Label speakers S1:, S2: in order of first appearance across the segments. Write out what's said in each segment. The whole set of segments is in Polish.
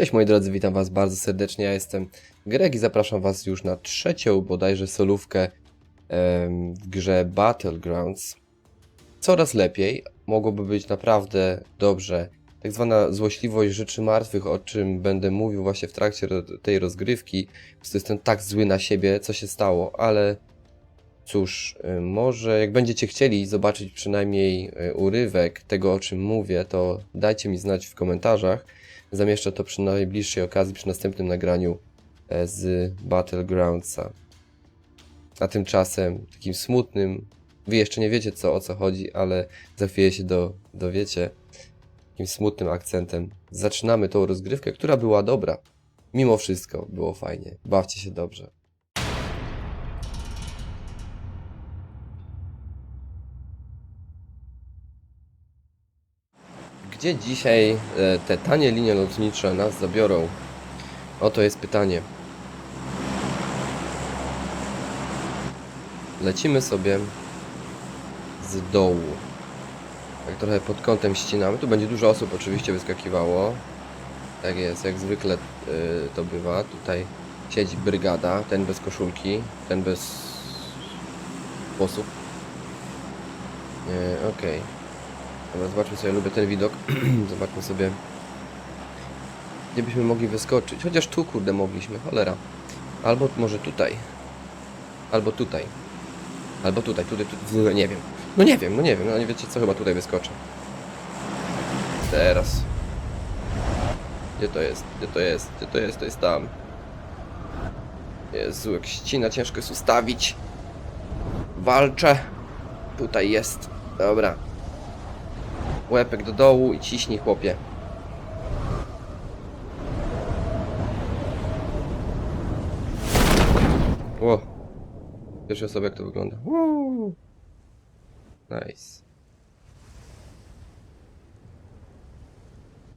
S1: Cześć moi drodzy, witam was bardzo serdecznie. Ja jestem Greg i zapraszam was już na trzecią bodajże solówkę w grze Battlegrounds. Coraz lepiej, mogłoby być naprawdę dobrze. Tak zwana złośliwość rzeczy martwych, o czym będę mówił właśnie w trakcie tej rozgrywki. Po prostu jestem tak zły na siebie, co się stało, ale cóż, y, może jak będziecie chcieli zobaczyć przynajmniej y, urywek tego, o czym mówię, to dajcie mi znać w komentarzach. Zamieszczę to przy najbliższej okazji, przy następnym nagraniu e, z Battlegroundsa. A tymczasem takim smutnym, wy jeszcze nie wiecie co o co chodzi, ale za chwilę się do, dowiecie. Takim smutnym akcentem zaczynamy tą rozgrywkę, która była dobra. Mimo wszystko było fajnie. Bawcie się dobrze. Gdzie dzisiaj e, te tanie linie lotnicze nas zabiorą? Oto jest pytanie. Lecimy sobie z dołu. Tak trochę pod kątem ścinamy. Tu będzie dużo osób oczywiście wyskakiwało. Tak jest, jak zwykle y, to bywa. Tutaj siedzi brygada. Ten bez koszulki, ten bez sposób. Nie, okej. Dobra, zobaczmy sobie, lubię ten widok. zobaczmy sobie, gdzie byśmy mogli wyskoczyć. Chociaż tu, kurde, mogliśmy, cholera. Albo może tutaj. Albo tutaj. Albo tutaj, tutaj, tutaj, no nie wiem. No nie wiem, no nie wiem, no nie wiecie co, chyba tutaj wyskoczę. Teraz. Gdzie to jest? Gdzie to jest? Gdzie to jest? To jest tam. Jezu, jak ścina ciężko jest ustawić. Walczę. Tutaj jest. Dobra. Łepek do dołu i ciśnij chłopie. Ło. Pierwsza osoba jak to wygląda. Woo. Nice.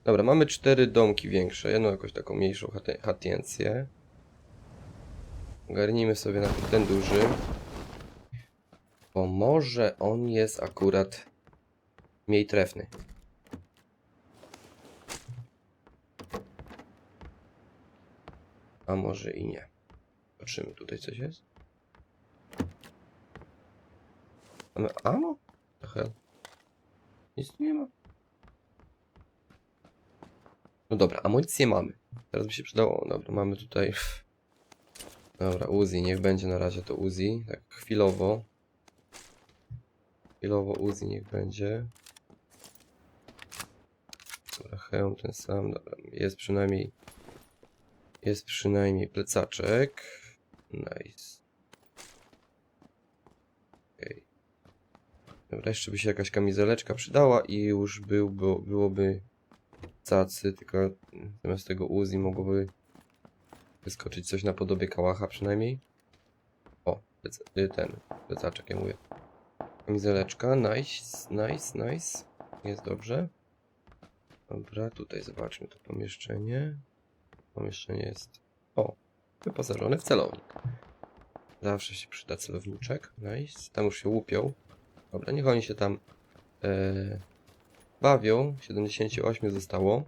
S1: Dobra, mamy cztery domki większe. Jedną jakąś taką mniejszą chatiencję. Ogarnijmy sobie na ten duży. Bo może on jest akurat mniej trefny. A może i nie. Patrzymy, tutaj coś jest? Mamy ammo? The hell? Nic tu nie ma. No dobra, amunicję mamy. Teraz by się przydało. Dobra, mamy tutaj... Dobra, Uzi, niech będzie na razie to Uzi. Tak chwilowo. Chwilowo Uzi niech będzie. Hełm ten sam. Dobra, jest przynajmniej... Jest przynajmniej plecaczek. Nice. Okej. Dobra, jeszcze by się jakaś kamizeleczka przydała i już był, było, byłoby cacy, tylko zamiast tego Uzi mogłoby wyskoczyć coś na podobie kałacha przynajmniej. O, y, ten, plecaczek, ja mówię. Kamizeleczka, nice, nice, nice. Jest dobrze. Dobra, tutaj zobaczmy to pomieszczenie. Pomieszczenie jest, o, wyposażone w celownik. Zawsze się przyda celowniczek, nice. Tam już się łupią. Dobra, niech oni się tam e, bawią. 78 zostało.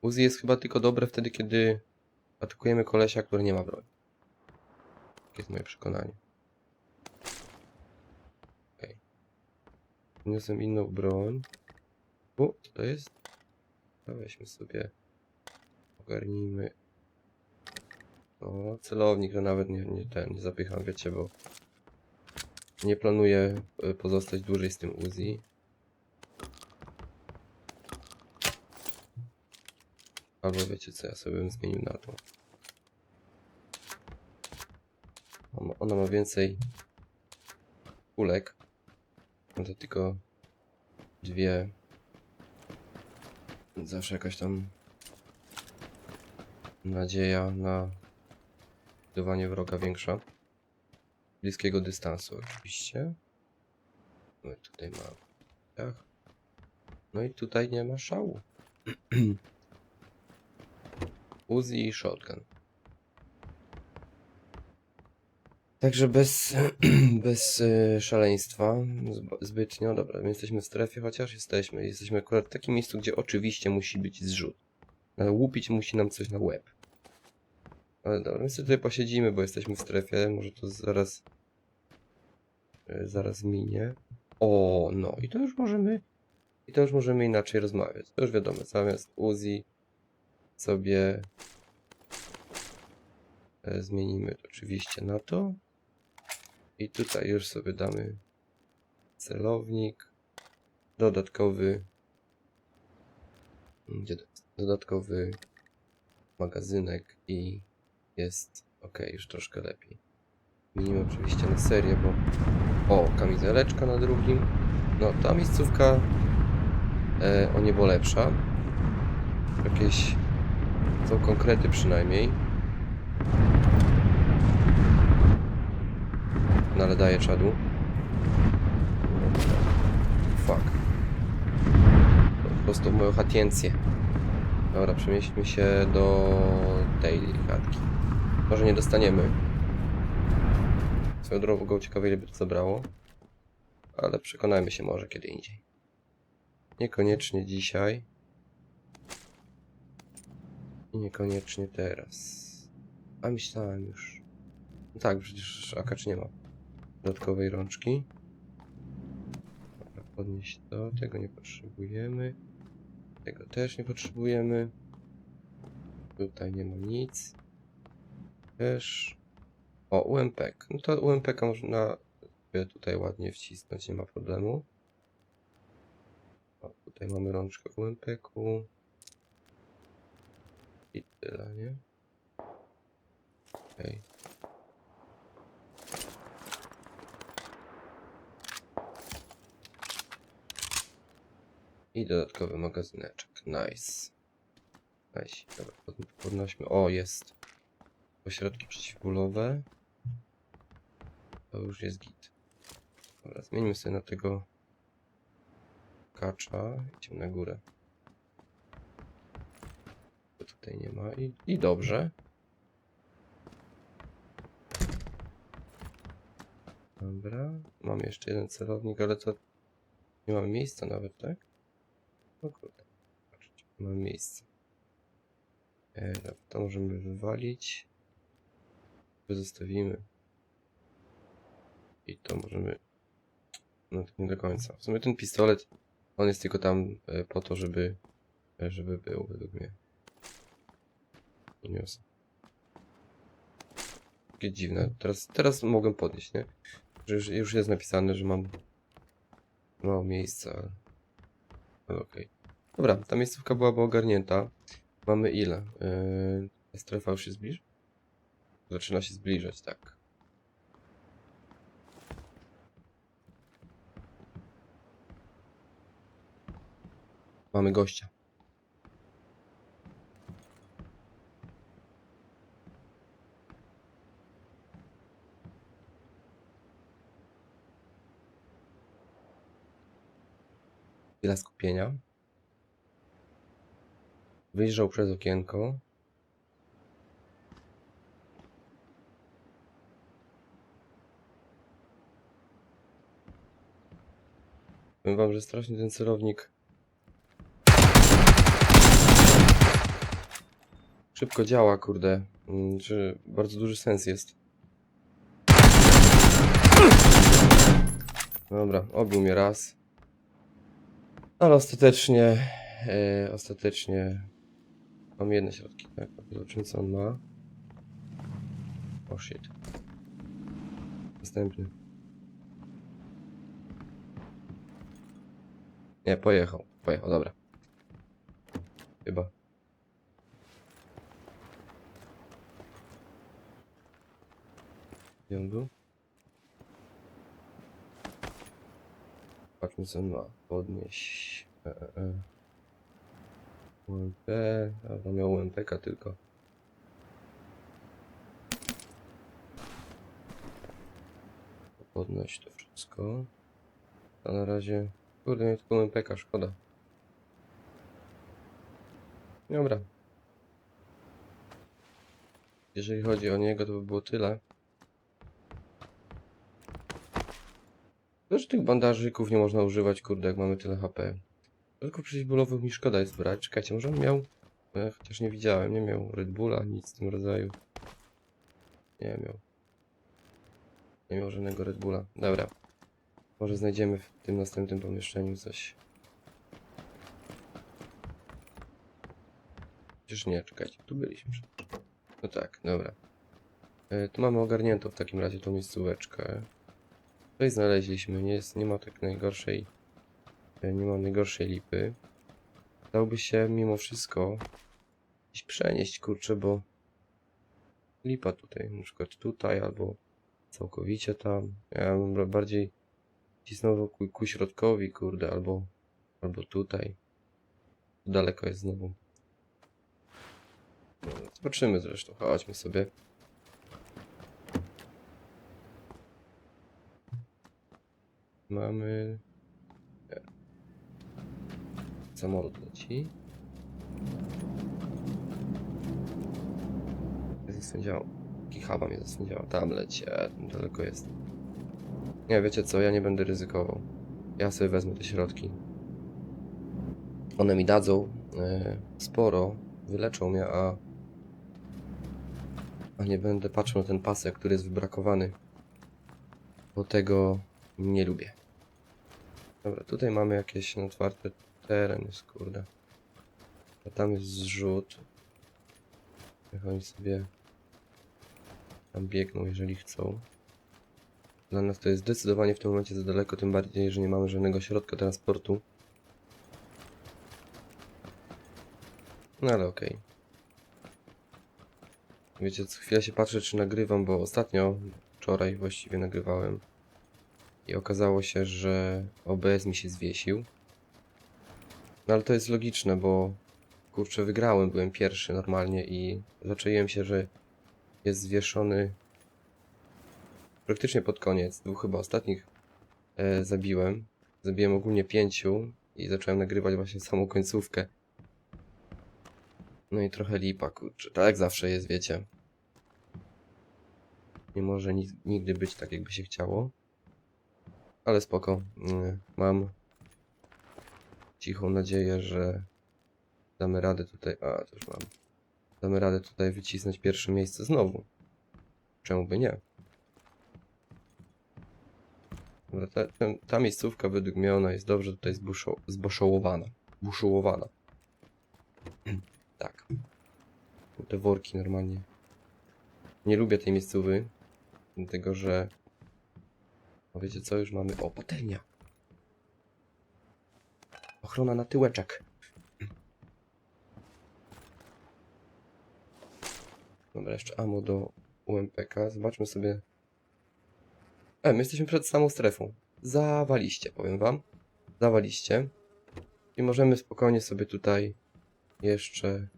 S1: Uzi jest chyba tylko dobre wtedy, kiedy atakujemy kolesia, który nie ma broni. Takie jest moje przekonanie. Wniosłem inną broń. O, to jest? No weźmy sobie. Ogarnijmy. O, celownik, że nawet nie, nie ten, nie zapycham, wiecie, bo nie planuję e, pozostać dłużej z tym Uzi. Albo wiecie co, ja sobie bym zmienił na to. Ona ma więcej kulek. To tylko dwie. Zawsze jakaś tam nadzieja na zdobywanie wroga większa. Bliskiego dystansu oczywiście. No i tutaj ma. No i tutaj nie ma szału. Uzi i shotgun. Także bez, bez y, szaleństwa zb- zbytnio. Dobra, my jesteśmy w strefie, chociaż jesteśmy. Jesteśmy akurat w takim miejscu, gdzie oczywiście musi być zrzut. Ale łupić musi nam coś na łeb. Ale dobra, my sobie tutaj posiedzimy, bo jesteśmy w strefie. Może to zaraz. y, Zaraz minie. O, no i to już możemy. I to już możemy inaczej rozmawiać. To już wiadomo, zamiast Uzi sobie e, zmienimy to oczywiście na to. I tutaj już sobie damy celownik, dodatkowy, dodatkowy magazynek i jest ok, już troszkę lepiej. Zmienimy oczywiście na serię, bo o, kamizeleczka na drugim. No, ta miejscówka e, o niebo lepsza. Jakieś są konkrety przynajmniej. No ale daje czadu. Fuck. Po prostu w moją chatiencję. Dobra, przenieśmy się do tej chatki. Może nie dostaniemy. Swoją drogą ciekawe ile by to zabrało. Ale przekonajmy się może kiedy indziej. Niekoniecznie dzisiaj. I niekoniecznie teraz. A myślałem już. No tak, przecież akacz nie ma dodatkowej rączki. Dobra, podnieść to. Tego nie potrzebujemy. Tego też nie potrzebujemy. Tutaj nie ma nic. Też. O, UMPK. No to UMPK można tutaj ładnie wcisnąć, nie ma problemu. O, tutaj mamy rączkę UMPK-u. I tyle, nie? Okej. I dodatkowy magazyneczek. Nice. Nice. Dobra, pod, podnośmy. O, jest. Pośrodki przeciwbólowe. To już jest git. Dobra, zmienimy sobie na tego kacza. Idziemy na górę. Bo tutaj nie ma. I, i dobrze. Dobra. Mam jeszcze jeden celownik, ale to nie mamy miejsca nawet, tak? No kurde. Patrzcie, mamy miejsce. E, to możemy wywalić. Zostawimy. I to możemy... No to nie do końca. W sumie ten pistolet, on jest tylko tam e, po to, żeby... e, Żeby był, według mnie. Uniosę. Takie dziwne. Teraz, teraz mogę podnieść, nie? Już, już jest napisane, że mam mało miejsca, ale... okej. Dobra, ta miejscówka byłaby ogarnięta. Mamy ile? Yy, strefa już się zbliża? Zaczyna się zbliżać, tak. Mamy gościa. Chwila skupienia. Wyjrzał przez okienko. Powiem wam, że strasznie ten celownik szybko działa, kurde. Mm, Że bardzo duży sens jest. Dobra, obił mnie raz. Ale ostatecznie, e, ostatecznie mam jedne środki, tak? Zobaczymy co on ma. O shit. Następny. Nie, pojechał. Pojechał, dobra. Chyba. Gdzie on był? Patrzmy co on ma. Podnieś. E, e, e. UMP. Miał UMPK tylko. Podnoś to wszystko. A na razie. Kurde, nie tylko UMPK, szkoda. Dobra. Jeżeli chodzi o niego, to by było tyle. Że tych bandażyków nie można używać, kurde, jak mamy tyle HP. Tylko przeciwbólowych mi szkoda jest brać. Czekajcie, może on miał... E, chociaż nie widziałem, nie miał Red Bulla, nic w tym rodzaju. Nie miał. Nie miał żadnego Red Bulla. Dobra. Może znajdziemy w tym następnym pomieszczeniu coś. Przecież nie, czekajcie, tu byliśmy. No tak, dobra. E, tu mamy ogarniętą w takim razie tą miejscóweczkę. Tutaj znaleźliśmy, nie, jest, nie ma tak najgorszej, e, nie ma najgorszej lipy. Dałby się mimo wszystko gdzieś przenieść, kurczę, bo lipa tutaj, na przykład tutaj, albo całkowicie tam. Ja bym bardziej cisnął ku, ku środkowi, kurde, albo, albo tutaj. Daleko jest znowu. No, zobaczymy zresztą, chodźmy sobie. Mamy... Nie. Samolot leci. Zasędział. Kichaba mnie zasędziała. Tam leci, e, daleko jest. Nie, wiecie co, ja nie będę ryzykował. Ja sobie wezmę te środki. One mi dadzą e, sporo, wyleczą mnie, a... A nie będę patrzył na ten pasek, który jest wybrakowany. Bo tego nie lubię. Dobra, tutaj mamy jakieś otwarte teren, jest kurde. A tam jest zrzut. Niech oni sobie tam biegną, jeżeli chcą. Dla nas to jest zdecydowanie w tym momencie za daleko, tym bardziej, że nie mamy żadnego środka transportu. No ale okej. Wiecie, co chwilę się patrzę, czy nagrywam, bo ostatnio, wczoraj właściwie nagrywałem. I okazało się, że OBS mi się zwiesił. No ale to jest logiczne, bo kurczę, wygrałem, byłem pierwszy normalnie i zaczęłem się, że jest zwieszony praktycznie pod koniec. Dwóch chyba ostatnich e, zabiłem. Zabiłem ogólnie pięciu i zacząłem nagrywać właśnie samą końcówkę. No i trochę lipa, kurczę. Tak jak zawsze jest, wiecie. Nie może ni nigdy być tak, jakby się chciało. Ale spoko. Mm, Mam cichą nadzieję, że damy radę tutaj. A, to już mam. Damy radę tutaj wycisnąć pierwsze miejsce znowu. Czemu by nie? Dobra, ta, ta, ta miejscówka według mnie ona jest dobrze tutaj zboszołowana. Buszołowana. tak. Te worki normalnie. Nie lubię tej miejscówy. Dlatego, że... O, wiecie co? Już mamy... O, patelnia! Ochrona na tyłeczek. Dobra, jeszcze ammo do UMPK. Zobaczmy sobie. E, my jesteśmy przed samą strefą. Zawaliście, powiem wam. Zawaliście. I możemy spokojnie sobie tutaj jeszcze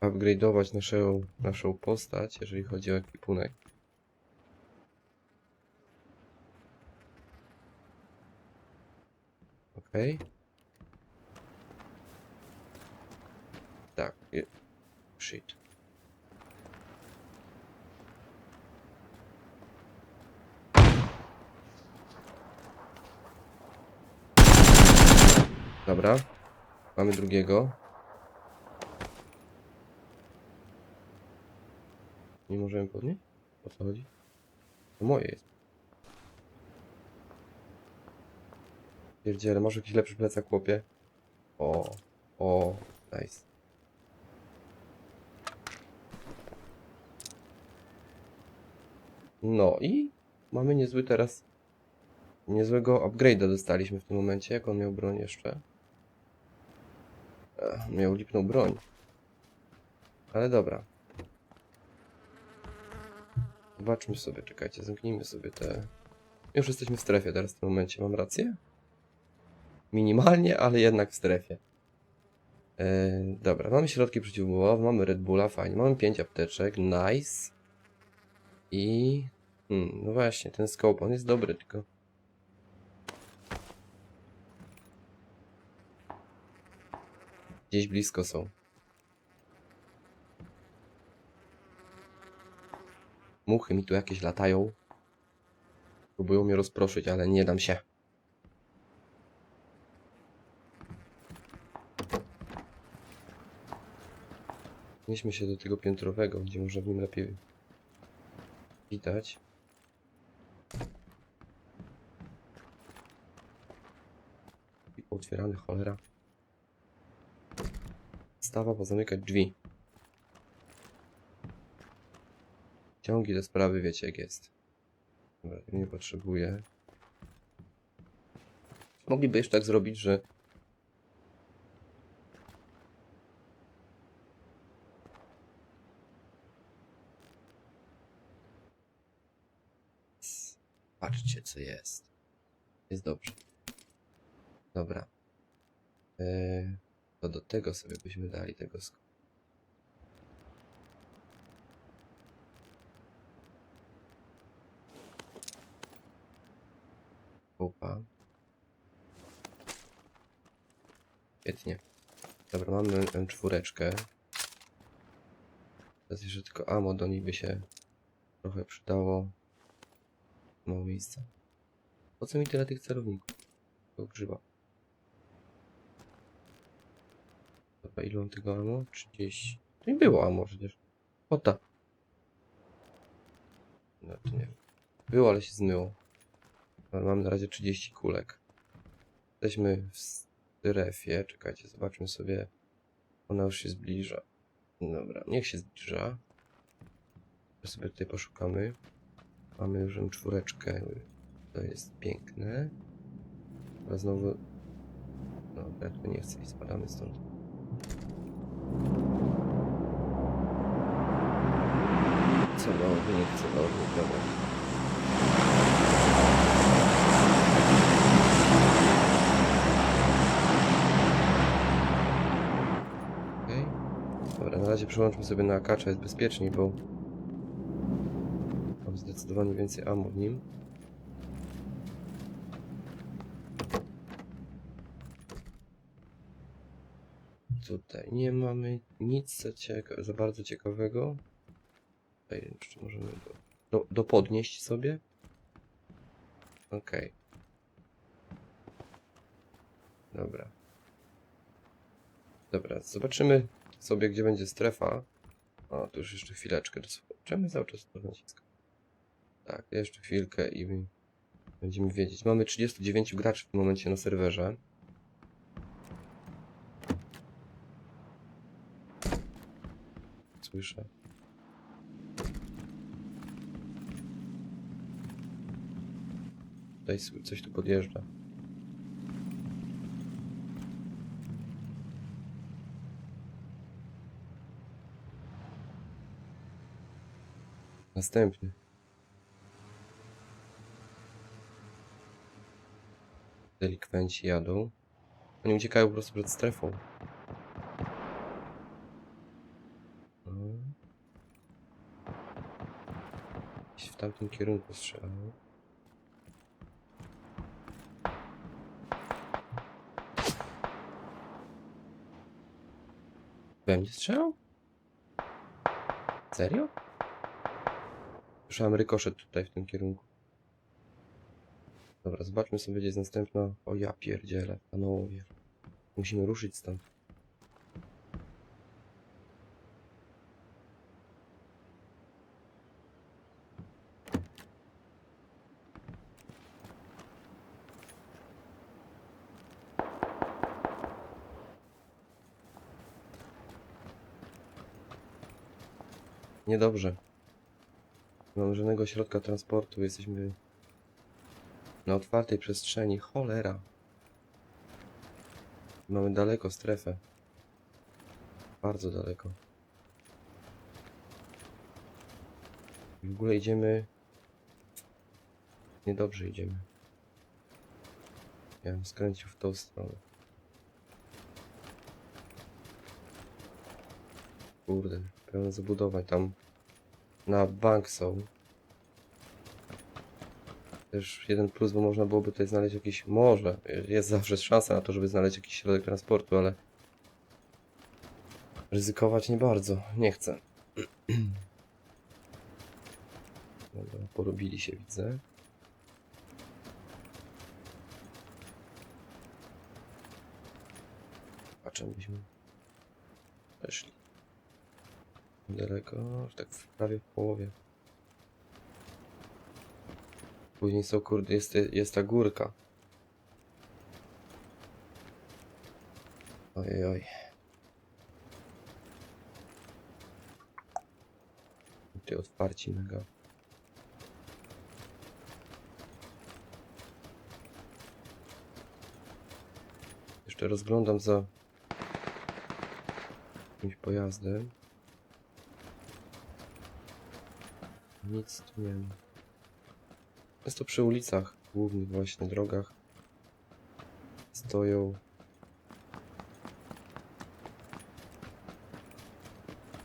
S1: upgrade'ować naszą, naszą postać, jeżeli chodzi o ekwipunek. Okej. Tak. Shit. Dobra. Mamy drugiego. Nie możemy podnieść? O co chodzi? To moje jest. Pierdziele, może jakiś lepszy plecak, chłopie? O, o, nice. No i mamy niezły teraz. Niezłego upgrade'a dostaliśmy w tym momencie. Jak on miał broń jeszcze? Ech, miał lipną broń. Ale dobra. Zobaczmy sobie, czekajcie, zamknijmy sobie te... Już jesteśmy w strefie teraz w tym momencie, mam rację? Minimalnie, ale jednak w strefie. Eee, dobra, mamy środki przeciwbólowe, mamy Red Bulla, fajnie, mamy 5 apteczek, nice. I... Hmm, no właśnie, ten scope, on jest dobry, tylko... Gdzieś blisko są. Muchy mi tu jakieś latają. Próbują mnie rozproszyć, ale nie dam się. Przenieśmy się do tego piętrowego, gdzie można w nim lepiej widać. I Otwierane, cholera. Stawa pozamykać drzwi. Ciągi te sprawy wiecie jak jest. Dobra, nie potrzebuję. Mogliby jeszcze tak zrobić, że Patrzcie, co jest. Jest dobrze. Dobra. Eee, to do tego sobie byśmy dali tego sk- Opa. Świetnie. Dobra, mamy M4. Teraz jeszcze tylko ammo do niej by się trochę przydało. Mało miejsca. Po co mi tyle tych celowników? To grzyba. Dobra, ile mam tego ammo? 30. To nie było ammo przecież. Ota. No to nie. Było, ale się zmyło. Ale mam na razie 30 kulek. Jesteśmy w strefie. Czekajcie, zobaczmy sobie. Ona już się zbliża. Dobra, niech się zbliża. Teraz sobie tutaj poszukamy. Mamy już czwóreczkę. To jest piękne. A znowu... Dobra, to nie chcę i spadamy stąd. Celownik, celownik, dobra. Okej. Dobra, na razie przełączmy sobie na akacza, jest bezpieczniej, bo mam zdecydowanie więcej ammo w nim. Tutaj nie mamy nic za, cieka- za bardzo ciekawego. Tutaj jeszcze możemy do, do, do podnieść sobie. Okej. Dobra. Dobra, zobaczymy sobie, gdzie będzie strefa. O, tu już jeszcze chwileczkę. Czemu cały czas to naciskam? Tak, jeszcze chwilkę i będziemy wiedzieć. Mamy 39 graczy w tym momencie na serwerze. Słyszę. Tutaj coś tu podjeżdża. Następny. Delikwenci jadą. Oni uciekają po prostu przed strefą. Gdzieś w tamtym kierunku strzelają. Mnie strzelał? Serio? Słyszałem rykoszet tutaj w tym kierunku. Dobra, zobaczmy sobie, gdzie jest następna. O ja pierdzielę, panowie. Musimy ruszyć stąd. Niedobrze. Nie mamy żadnego środka transportu, jesteśmy na otwartej przestrzeni. Cholera. Mamy daleko strefę. Bardzo daleko. W ogóle idziemy... Niedobrze idziemy. Ja bym skręcił w tą stronę. Kurde, pełno zabudowań tam na bank są. Też jeden plus, bo można byłoby tutaj znaleźć jakieś morze. Jest zawsze szansa na to, żeby znaleźć jakiś środek transportu, ale ryzykować nie bardzo. Nie chcę. Dobra, porobili się, widzę. Patrzę, byśmy weszli. Daleko, tak w prawie w połowie. Później są, kurde, jest, jest ta górka. Ojej, oj. Ty otwarci mega. Jeszcze rozglądam za jakimś pojazdem. Nic tu nie ma. Jest to przy ulicach, głównych właśnie drogach. Stoją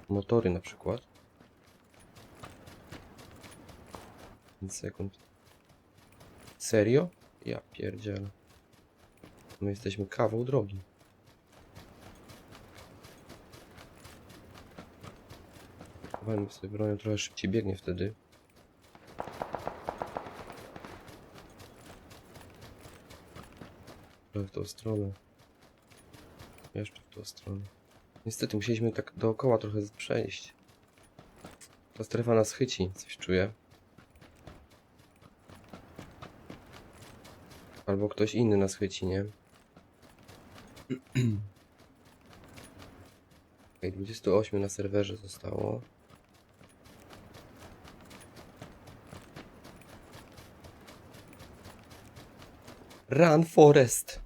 S1: motory na przykład. 5 sekund. Serio? Ja pierdzielę. My jesteśmy kawał drogi. Chowajmy sobie bronią, trochę szybciej biegnie wtedy. Trochę w tą stronę. Jeszcze w tą stronę. Niestety musieliśmy tak dookoła trochę przejść. Ta strefa nas chyci, coś czuję. Albo ktoś inny nas chyci, nie? Okej, 28 na serwerze zostało. Run, Forest!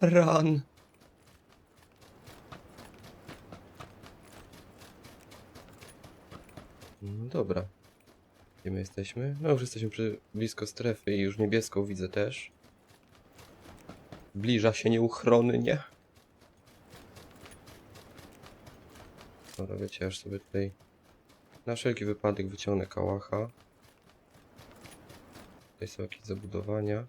S1: Run! No dobra. Gdzie my jesteśmy? No już jesteśmy przy, blisko strefy i już niebieską widzę też. Zbliża się nieuchronnie. Dobra, wiecie, aż sobie tutaj na wszelki wypadek wyciągnę kałacha. Tutaj są jakieś zabudowania.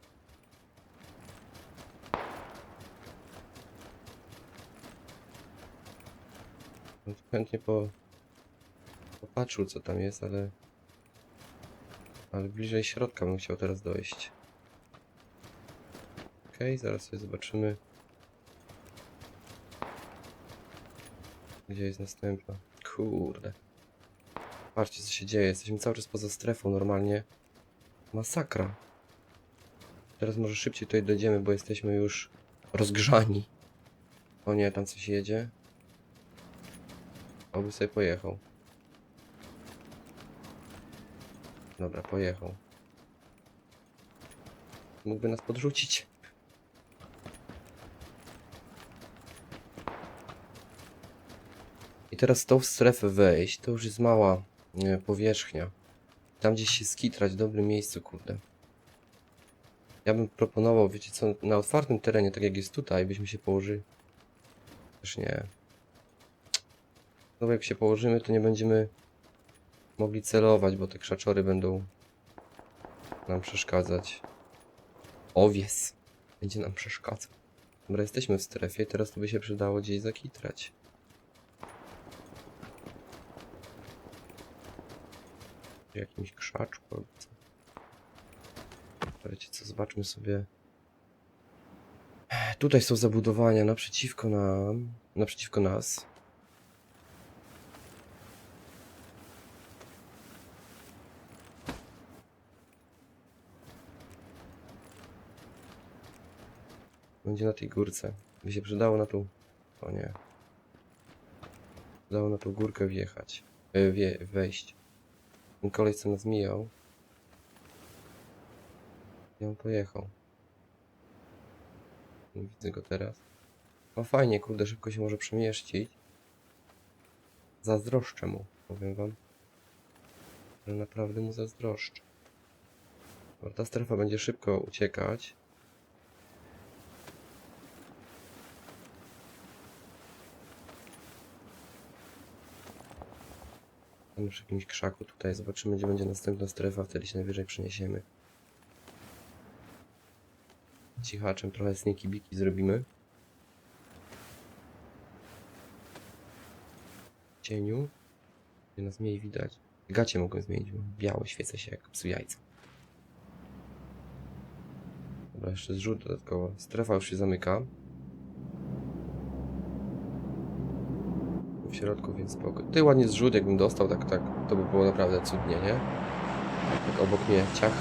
S1: Chętnie po... popatrzył co tam jest, ale... Ale bliżej środka bym chciał teraz dojść. Okej, zaraz sobie zobaczymy. Gdzie jest następna? Kurde. Patrzcie co się dzieje, jesteśmy cały czas poza strefą normalnie. Masakra. Teraz może szybciej tutaj dojdziemy, bo jesteśmy już rozgrzani. O nie, tam coś jedzie. Oby sobie pojechał. Dobra, pojechał. Mógłby nas podrzucić. I teraz tą strefę wejść, to już jest mała e, powierzchnia. Tam gdzieś się skitrać w dobrym miejscu, kurde. Ja bym proponował, wiecie co, na otwartym terenie, tak jak jest tutaj, byśmy się położyli. Też nie. No bo jak się położymy, to nie będziemy mogli celować, bo te krzaczory będą nam przeszkadzać. Owies będzie nam przeszkadzał. Dobra, jesteśmy w strefie, teraz to by się przydało gdzieś zakitrać. W jakimś krzaczku albo co. Wiecie co, zobaczmy sobie. Tutaj są zabudowania naprzeciwko nam, naprzeciwko nas. Będzie na tej górce. By się przydało na tą... O nie. Przydało na tą górkę wjechać. E, wie, wejść. Ten koleś co nas mijał. I on pojechał. Nie widzę go teraz. No fajnie, kurde, szybko się może przemieścić. Zazdroszczę mu, powiem wam. Że naprawdę mu zazdroszczę. Ta strefa będzie szybko uciekać. Tam jakimś krzaku tutaj zobaczymy gdzie będzie następna strefa, wtedy się najwyżej przeniesiemy. Cichaczem trochę sniki biki zrobimy. W cieniu. Gdzie nas mniej widać. Gacie mogą zmienić, białe świecę się jak psu jajca. Dobra, jeszcze zrzut dodatkowo. Strefa już się zamyka. Środku, więc spoko. Tutaj ładnie zrzut, jakbym dostał, tak, tak, to by było naprawdę cudnie, nie? Tak obok mnie, ciach.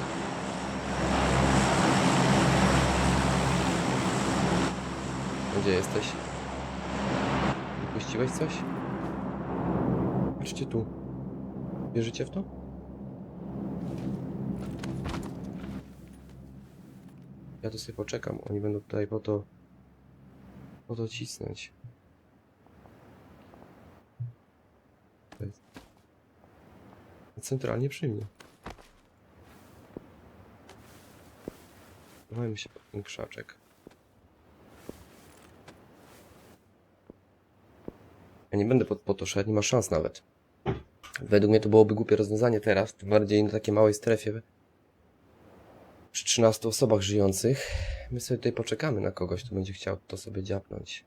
S1: Gdzie jesteś? Wypuściłeś coś? Patrzcie tu. Wierzycie w to? Ja tu sobie poczekam. Oni będą tutaj po to... po to cisnąć. To jest... Centralnie przy mnie. Chowajmy się pod krzaczek. Ja nie będę pod, nie ma szans nawet. Według mnie to byłoby głupie rozwiązanie teraz, tym bardziej na takiej małej strefie. Przy 13 osobach żyjących. My sobie tutaj poczekamy na kogoś, kto będzie chciał to sobie dziapnąć.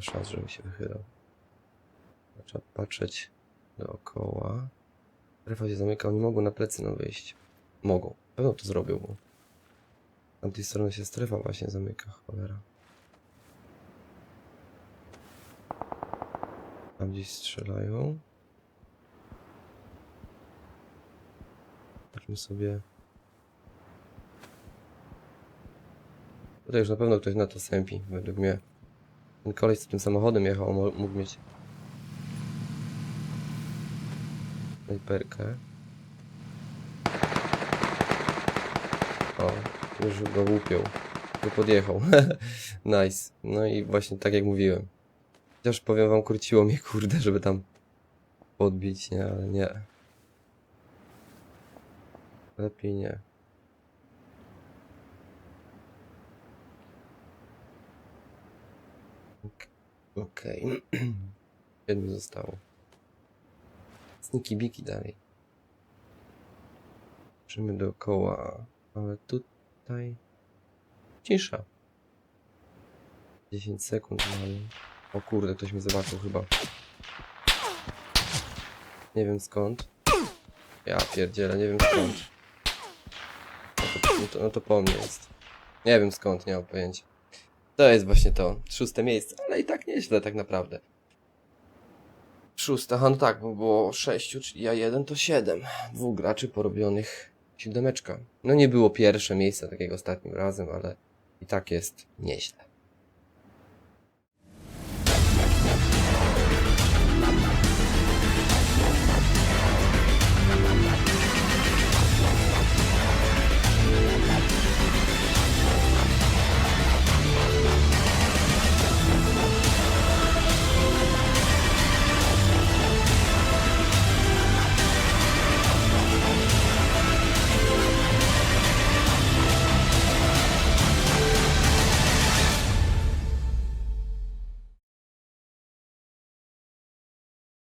S1: Nie ma szans, żebym się wychylał. Trzeba patrzeć dookoła. Strefa się zamyka, oni mogą na plecy nam wyjść. Mogą. Pewno to zrobią. Bo z tamtej strony się strefa właśnie zamyka, cholera. Tam gdzieś strzelają. Patrzmy sobie. Tutaj już na pewno ktoś na to sępi, według mnie. Ten koleś z tym samochodem jechał, mógł mieć snajperkę. O, już go łupią. Tu podjechał. nice. No i właśnie tak jak mówiłem. Chociaż powiem wam, kurciło mnie kurde, żeby tam podbić, nie, ale nie. Lepiej nie. Ok- Okej. Siedmiu zostało. Sniki biki dalej. Patrzymy dookoła, ale tutaj cisza. 10 sekund mamy. O kurde, ktoś mnie zobaczył chyba. Nie wiem skąd. Ja pierdzielę, nie wiem skąd. No to, no to, no to po mnie jest. Nie wiem skąd, nie mam pojęcia. To jest właśnie to, szóste miejsce, ale i tak nieźle tak naprawdę. Szóste, no tak, bo było sześciu, czyli ja jeden, to siedem. Dwóch graczy porobionych siódemeczka. No nie było pierwsze miejsce, tak jak ostatnim razem, ale i tak jest nieźle.